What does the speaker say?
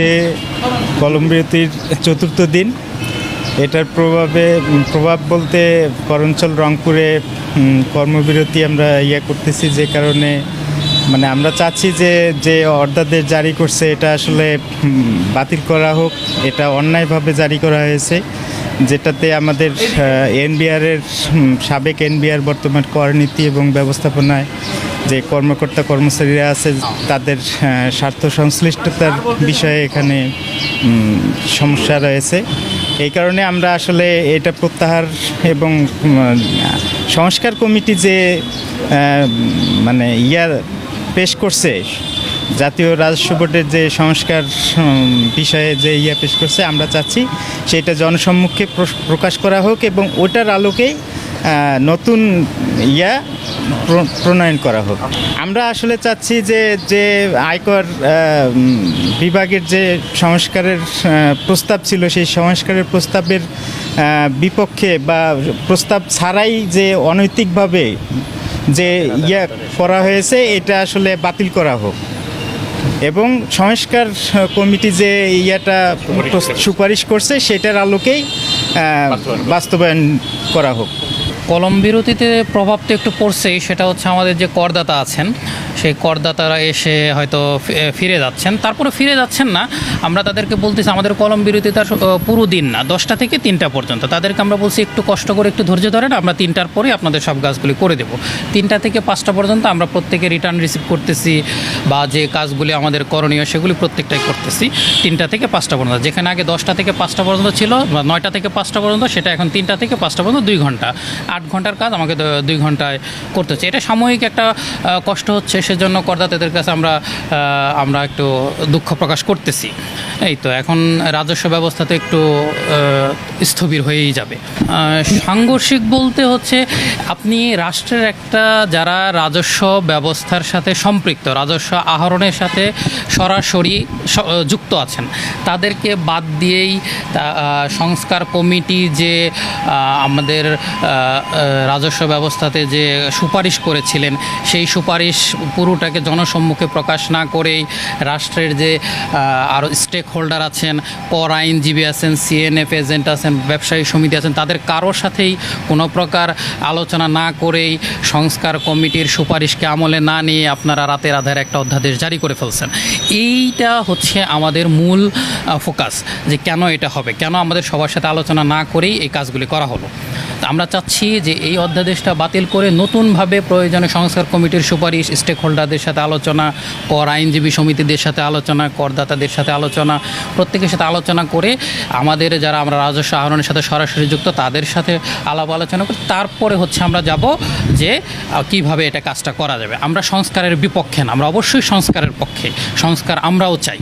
আজকে কলম বিরতির চতুর্থ দিন। এটার প্রভাবে, প্রভাব বলতে করঞ্চল রংপুরে কর্মবিরতি আমরা ইয়ে করতেছি যে কারণে মানে আমরা চাচ্ছি যে যে অর্ডারদের জারি করছে এটা আসলে বাতিল করা হোক, এটা অন্যায়ভাবে জারি করা হয়েছে, যেটাতে আমাদের এনবিআরের সাবেক এনবিআর বর্তমান করনীতি এবং ব্যবস্থাপনায় যে কর্মকর্তা কর্মচারীরা আছে, তাদের স্বার্থ সংশ্লিষ্টতার বিষয়ে এখানে সমস্যা রয়েছে। এই কারণে আমরা আসলে এটা প্রত্যাহার এবং সংস্কার কমিটি যে মানে ইয়ার পেশ করছে, জাতীয় রাজস্ব বোর্ডের যে সংস্কার বিষয়ে যে ইয়া পেশ করছে, আমরা চাচ্ছি সেটা জনসম্মুখে প্র- প্রকাশ করা হোক এবং ওটার আলোকেই নতুন ইয়া প্রণয়ন করা হোক। আমরা আসলে চাচ্ছি যে যে আয়কর বিভাগের যে সংস্কারের প্রস্তাব ছিল, সেই সংস্কারের প্রস্তাবের বিপক্ষে বা প্রস্তাব ছাড়াই যে অনৈতিকভাবে যে ইয়া করা হয়েছে, এটা আসলে বাতিল করা হোক। এবং সংস্কার কমিটি যে ইয়াটা সুপারিশ করছে, সেটার আলোকেই বাস্তবায়ন করা হোক। কলম বিরতিতে প্রভাব তো একটু পড়ছেই সেটা হচ্ছে আমাদের যে করদাতা আছেন সেই করদাতারা এসে হয়তো ফিরে যাচ্ছেন। তারপরে ফিরে যাচ্ছেন না। আমরা তাদেরকে বলতেছি, আমাদের কলম বিরতি তার পুরো দিন না। দশটা থেকে তিনটা পর্যন্ত। তাদেরকে আমরা বলছি, একটু কষ্ট করে একটু ধৈর্য ধরেন, আমরা তিনটার পরে আপনাদের সব কাজগুলি করে দেবো। তিনটা থেকে পাঁচটা পর্যন্ত আমরা প্রত্যেকে রিটার্ন রিসিভ করতেছি বা যে কাজগুলি আমাদের করণীয় সেগুলি প্রত্যেকটাই করতেছি। তিনটা থেকে পাঁচটা পর্যন্ত। যেখানে আগে দশটা থেকে পাঁচটা পর্যন্ত ছিল, বা নয়টা থেকে পাঁচটা পর্যন্ত, সেটা এখন তিনটা থেকে পাঁচটা পর্যন্ত দুই ঘণ্টা। আট ঘণ্টার কাজ আমাকে দুই ঘন্টায় করতে হচ্ছে। এটা সাময়িক একটা কষ্ট হচ্ছে। সেজন্য করদাতাদের কাছে আমরা আমরা একটু দুঃখ প্রকাশ করতেছি। এই তো, এখন রাজস্ব ব্যবস্থা তো একটু স্থবির হয়েই যাবে। সাংঘর্ষিক বলতে হচ্ছে, আপনি রাষ্ট্রের একটা যারা রাজস্ব ব্যবস্থার সাথে সম্পৃক্ত, রাজস্ব আহরণের সাথে সরাসরি যুক্ত আছেন, তাদেরকে বাদ দিয়েই সংস্কার কমিটি যে আমাদের রাজস্ব ব্যবস্থাতে যে সুপারিশ করেছিলেন, সেই সুপারিশ পুরোটাকে জনসম্মুখে প্রকাশ না করেই রাষ্ট্রের যে আরও স্টেক হোল্ডার আছেন, কর আইনজীবী আছেন সিএনএফ এজেন্ট আছেন, ব্যবসায়ী সমিতি আছেন, তাদের কারোর সাথেই কোনো প্রকার আলোচনা না করেই সংস্কার কমিটির সুপারিশকে আমলে না নিয়ে আপনারা রাতের আধার একটা অধ্যাদেশ জারি করে ফেলছেন। এইটা হচ্ছে আমাদের মূল ফোকাস যে কেন এটা হবে, কেন আমাদের সবার সাথে আলোচনা না করেই এই কাজগুলি করা হলো। আমরা চাচ্ছি যে এই অধ্যাদেশটা বাতিল করে নতুনভাবে প্রয়োজনে সংস্কার কমিটির সুপারিশ স্টেক হোল্ডারদের সাথে আলোচনা, কর আইনজীবী সমিতিদের সাথে আলোচনা, করদাতাদের সাথে আলোচনা, প্রত্যেকের সাথে আলোচনা করে আমাদের যারা আমরা রাজস্ব আহরণের সাথে সরাসরি যুক্ত তাদের সাথে আলাপ আলোচনা করে তারপরে হচ্ছে আমরা যাব যে কীভাবে এটা কাজটা করা যাবে। আমরা সংস্কারের বিপক্ষে না, আমরা অবশ্যই সংস্কারের পক্ষে। সংস্কার আমরাও চাই।